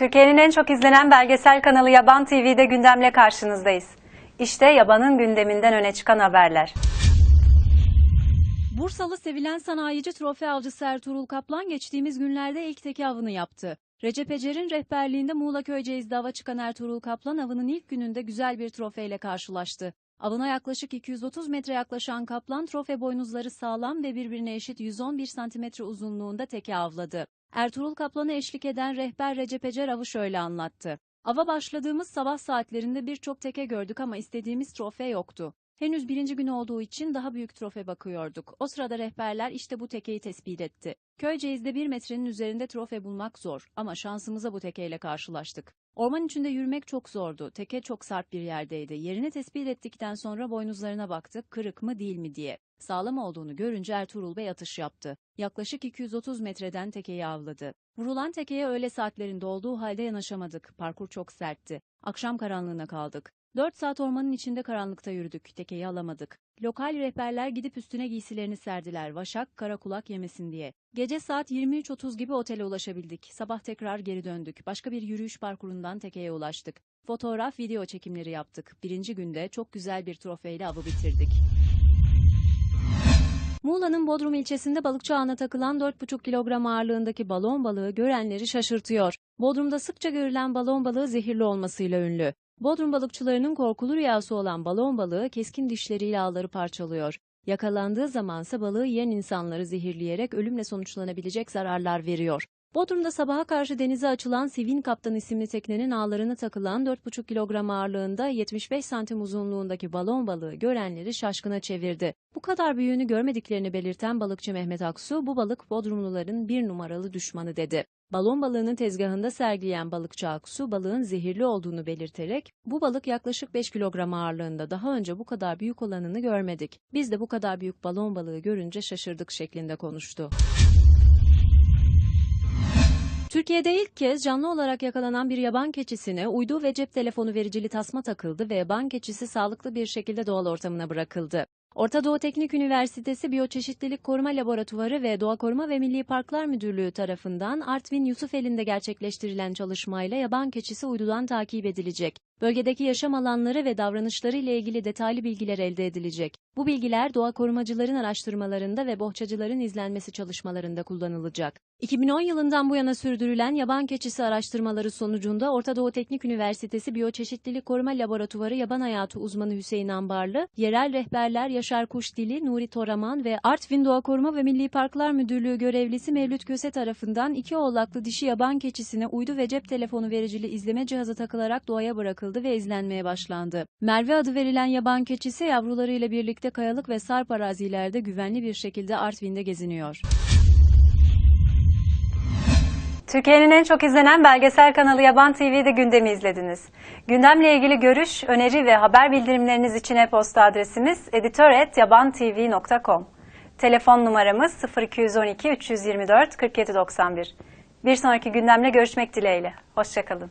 Türkiye'nin en çok izlenen belgesel kanalı Yaban TV'de gündemle karşınızdayız. İşte Yaban'ın gündeminden öne çıkan haberler. Bursalı sevilen sanayici trofe avcısı Ertuğrul Kaplan geçtiğimiz günlerde ilk teki avını yaptı. Recep Ecer'in rehberliğinde Muğla Köyceğiz'de ava çıkan Ertuğrul Kaplan avının ilk gününde güzel bir trofeyle karşılaştı. Avına yaklaşık 230 metre yaklaşan Kaplan trofe boynuzları sağlam ve birbirine eşit 111 santimetre uzunluğunda teke avladı. Ertuğrul Kaplan'a eşlik eden rehber Recep Ecer şöyle anlattı. Ava başladığımız sabah saatlerinde birçok teke gördük ama istediğimiz trofe yoktu. Henüz birinci gün olduğu için daha büyük trofe bakıyorduk. O sırada rehberler işte bu tekeyi tespit etti. Köyceğiz'de bir metrenin üzerinde trofe bulmak zor ama şansımıza bu tekeyle karşılaştık. Orman içinde yürümek çok zordu. Teke çok sert bir yerdeydi. Yerini tespit ettikten sonra boynuzlarına baktık kırık mı değil mi diye. Sağlam olduğunu görünce Ertuğrul Bey atış yaptı. Yaklaşık 230 metreden tekeyi avladı. Vurulan tekeye öğle saatlerinde olduğu halde yanaşamadık. Parkur çok sertti. Akşam karanlığına kaldık. 4 saat ormanın içinde karanlıkta yürüdük. Tekeyi alamadık. Lokal rehberler gidip üstüne giysilerini serdiler. Vaşak, kara kulak yemesin diye. Gece saat 23.30 gibi otele ulaşabildik. Sabah tekrar geri döndük. Başka bir yürüyüş parkurundan tekeye ulaştık. Fotoğraf, video çekimleri yaptık. Birinci günde çok güzel bir trofeyle avı bitirdik. Muğla'nın Bodrum ilçesinde balıkçı ağına takılan 4,5 kilogram ağırlığındaki balon balığı görenleri şaşırtıyor. Bodrum'da sıkça görülen balon balığı zehirli olmasıyla ünlü. Bodrum balıkçılarının korkulu rüyası olan balon balığı keskin dişleriyle ağları parçalıyor. Yakalandığı zamansa balığı yiyen insanları zehirleyerek ölümle sonuçlanabilecek zararlar veriyor. Bodrum'da sabaha karşı denize açılan Sivin Kaptan isimli teknenin ağlarına takılan 4,5 kilogram ağırlığında 75 santim uzunluğundaki balon balığı görenleri şaşkına çevirdi. Bu kadar büyüğünü görmediklerini belirten balıkçı Mehmet Aksu, bu balık Bodrumluların bir numaralı düşmanı dedi. Balon balığının tezgahında sergileyen balıkçı Aksu, balığın zehirli olduğunu belirterek, bu balık yaklaşık 5 kilogram ağırlığında daha önce bu kadar büyük olanını görmedik. Biz de bu kadar büyük balon balığı görünce şaşırdık şeklinde konuştu. Türkiye'de ilk kez canlı olarak yakalanan bir yaban keçisine uydu ve cep telefonu vericili tasma takıldı ve yaban keçisi sağlıklı bir şekilde doğal ortamına bırakıldı. Orta Doğu Teknik Üniversitesi Biyoçeşitlilik Koruma Laboratuvarı ve Doğa Koruma ve Milli Parklar Müdürlüğü tarafından Artvin Yusufeli'nde gerçekleştirilen çalışmayla yaban keçisi uydudan takip edilecek. Bölgedeki yaşam alanları ve davranışları ile ilgili detaylı bilgiler elde edilecek. Bu bilgiler doğa korumacıların araştırmalarında ve bohçacıların izlenmesi çalışmalarında kullanılacak. 2010 yılından bu yana sürdürülen yaban keçisi araştırmaları sonucunda Orta Doğu Teknik Üniversitesi Biyoçeşitlilik Koruma Laboratuvarı yaban hayatı uzmanı Hüseyin Ambarlı, yerel rehberler Yaşar Kuşdili, Nuri Toraman ve Artvin Doğa Koruma ve Milli Parklar Müdürlüğü görevlisi Mevlüt Köse tarafından iki oğlaklı dişi yaban keçisine uydu ve cep telefonu vericili izleme cihazı takılarak doğaya bırakıldı ve izlenmeye başlandı. Merve adı verilen yaban keçisi yavrularıyla birlikte kayalık ve sarp arazilerde güvenli bir şekilde Artvin'de geziniyor. Türkiye'nin en çok izlenen belgesel kanalı Yaban TV'de gündemi izlediniz. Gündemle ilgili görüş, öneri ve haber bildirimleriniz için e-posta adresimiz editör.yabantv.com. Telefon numaramız 0212 324 4791. Bir sonraki gündemle görüşmek dileğiyle. Hoşçakalın.